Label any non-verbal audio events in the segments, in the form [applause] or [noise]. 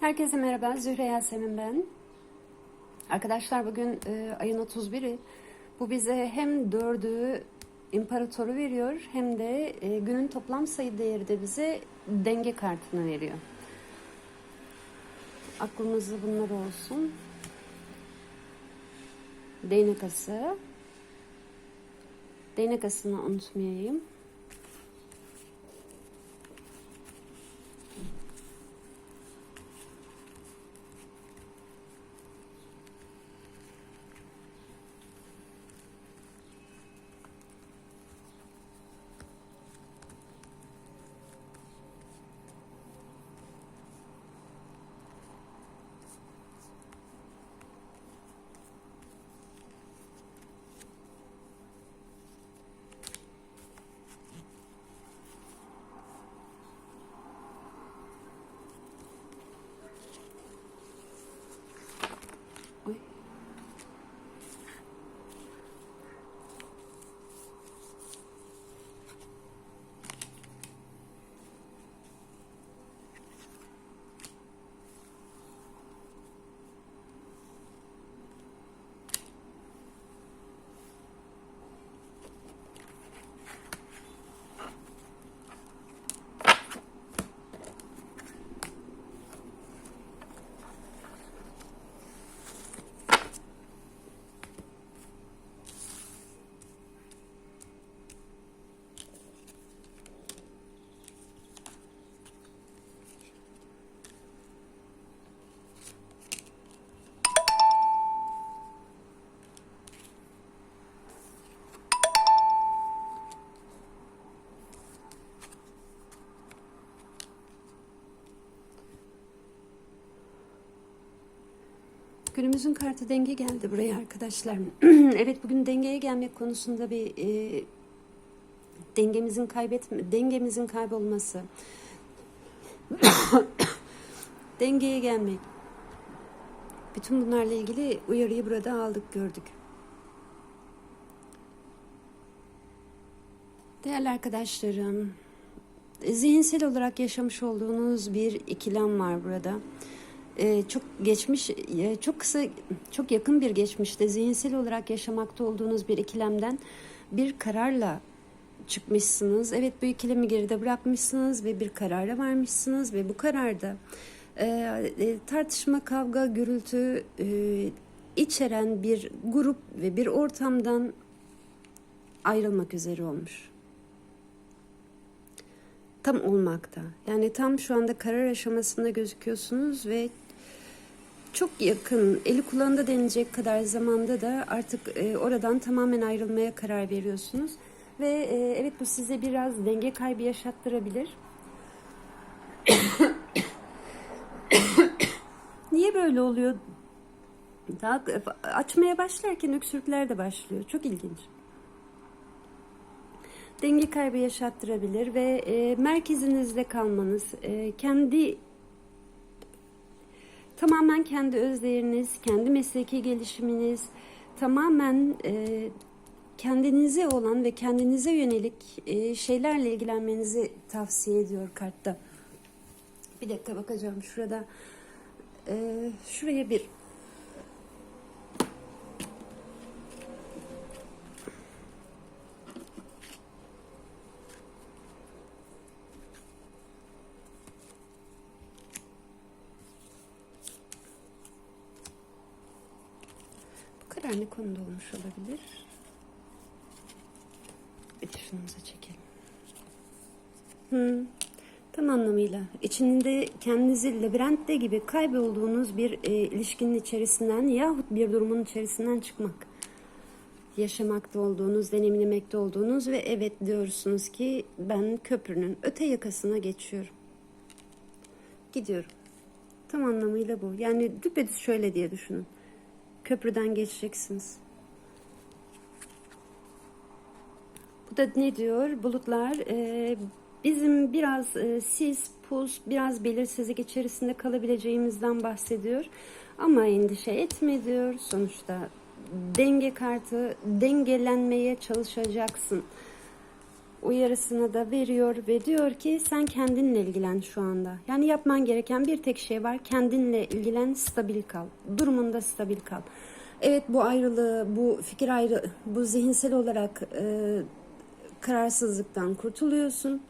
Herkese merhaba, Zühre Yasemin ben. Arkadaşlar bugün e, ayın 31'i. Bu bize hem dördü imparatoru veriyor hem de e, günün toplam sayı değeri de bize denge kartını veriyor. Aklımızda bunlar olsun. Değnek ası. Değnek asını unutmayayım. Günümüzün kartı denge geldi buraya arkadaşlar. [clears throat] evet bugün dengeye gelmek konusunda bir e, dengemizin kaybetme, dengemizin kaybolması, [coughs] dengeye gelmek. Bütün bunlarla ilgili uyarıyı burada aldık gördük. Değerli arkadaşlarım, zihinsel olarak yaşamış olduğunuz bir ikilem var burada. Ee, çok geçmiş, e, çok kısa, çok yakın bir geçmişte zihinsel olarak yaşamakta olduğunuz bir ikilemden bir kararla çıkmışsınız. Evet bu ikilemi geride bırakmışsınız ve bir karara varmışsınız ve bu kararda e, e, tartışma, kavga, gürültü e, içeren bir grup ve bir ortamdan ayrılmak üzere olmuş tam olmakta. Yani tam şu anda karar aşamasında gözüküyorsunuz ve çok yakın, eli kulağında denilecek kadar zamanda da artık e, oradan tamamen ayrılmaya karar veriyorsunuz. Ve e, evet bu size biraz denge kaybı yaşattırabilir. [coughs] Niye böyle oluyor? Daha açmaya başlarken öksürükler de başlıyor. Çok ilginç denge kaybı yaşattırabilir ve e, merkezinizde kalmanız, e, kendi tamamen kendi özleriniz, kendi mesleki gelişiminiz, tamamen e, kendinize olan ve kendinize yönelik e, şeylerle ilgilenmenizi tavsiye ediyor kartta. Bir dakika bakacağım şurada. E, şuraya bir Bu kadar ne konuda olmuş olabilir? Bir dışınıza çekelim. Hmm, tam anlamıyla içinde kendinizi labirentte gibi kaybolduğunuz bir e, ilişkinin içerisinden yahut bir durumun içerisinden çıkmak. Yaşamakta olduğunuz, deneyimlemekte olduğunuz ve evet diyorsunuz ki ben köprünün öte yakasına geçiyorum. Gidiyorum. Tam anlamıyla bu. Yani düpedüz şöyle diye düşünün köprüden geçeceksiniz. Bu da ne diyor? Bulutlar e, bizim biraz e, sis, pus, biraz belirsizlik içerisinde kalabileceğimizden bahsediyor. Ama endişe etme diyor. Sonuçta denge kartı dengelenmeye çalışacaksın. Uyarısını da veriyor ve diyor ki sen kendinle ilgilen şu anda. Yani yapman gereken bir tek şey var. Kendinle ilgilen, stabil kal. Durumunda stabil kal. Evet bu ayrılığı, bu fikir ayrı, bu zihinsel olarak e, kararsızlıktan kurtuluyorsun.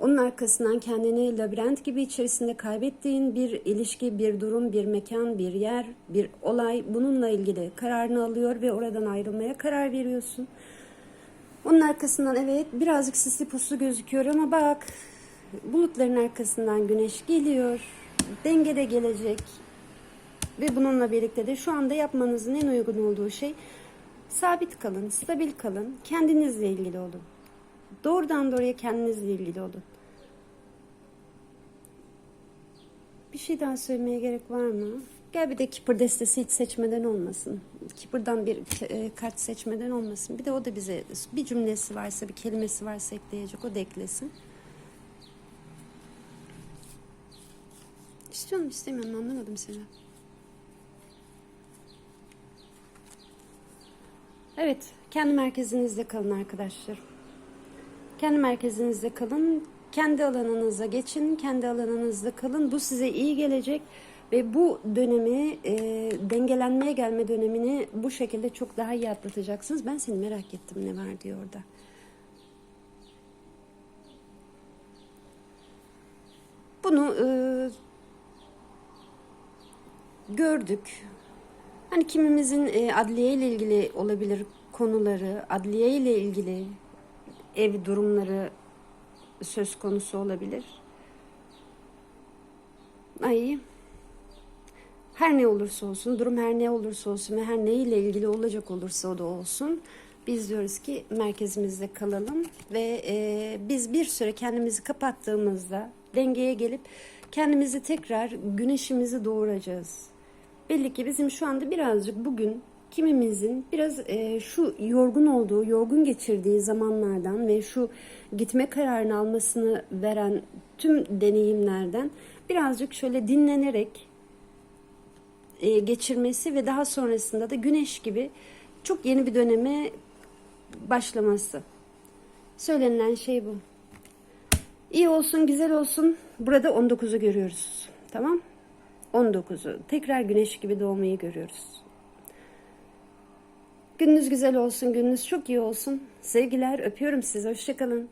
Onun arkasından kendini labirent gibi içerisinde kaybettiğin bir ilişki, bir durum, bir mekan, bir yer, bir olay bununla ilgili kararını alıyor ve oradan ayrılmaya karar veriyorsun. Onun arkasından evet birazcık sisli puslu gözüküyor ama bak bulutların arkasından güneş geliyor. Denge de gelecek. Ve bununla birlikte de şu anda yapmanızın en uygun olduğu şey sabit kalın, stabil kalın, kendinizle ilgili olun. Doğrudan doğruya kendinizle ilgili olun. Bir şey daha söylemeye gerek var mı? Gel bir de Kipper destesi hiç seçmeden olmasın. Kipper'dan bir e, kart seçmeden olmasın. Bir de o da bize bir cümlesi varsa, bir kelimesi varsa ekleyecek. O da eklesin. İstiyorum istemiyorum anlamadım seni. Evet, kendi merkezinizde kalın arkadaşlar. Kendi merkezinizde kalın, kendi alanınıza geçin, kendi alanınızda kalın. Bu size iyi gelecek ve bu dönemi, e, dengelenmeye gelme dönemini bu şekilde çok daha iyi atlatacaksınız. Ben seni merak ettim ne var diyor orada. Bunu e, gördük. Hani kimimizin e, adliye ile ilgili olabilir konuları, adliye ile ilgili ev durumları söz konusu olabilir. Ay her ne olursa olsun, durum her ne olursa olsun ve her ne ile ilgili olacak olursa o da olsun. Biz diyoruz ki merkezimizde kalalım ve e, biz bir süre kendimizi kapattığımızda dengeye gelip kendimizi tekrar güneşimizi doğuracağız. Belli ki bizim şu anda birazcık bugün kimimizin biraz e, şu yorgun olduğu, yorgun geçirdiği zamanlardan ve şu gitme kararını almasını veren tüm deneyimlerden birazcık şöyle dinlenerek e, geçirmesi ve daha sonrasında da güneş gibi çok yeni bir döneme başlaması. Söylenilen şey bu. İyi olsun, güzel olsun. Burada 19'u görüyoruz. Tamam? 19'u. Tekrar güneş gibi doğmayı görüyoruz. Gününüz güzel olsun, gününüz çok iyi olsun. Sevgiler, öpüyorum sizi. Hoşçakalın.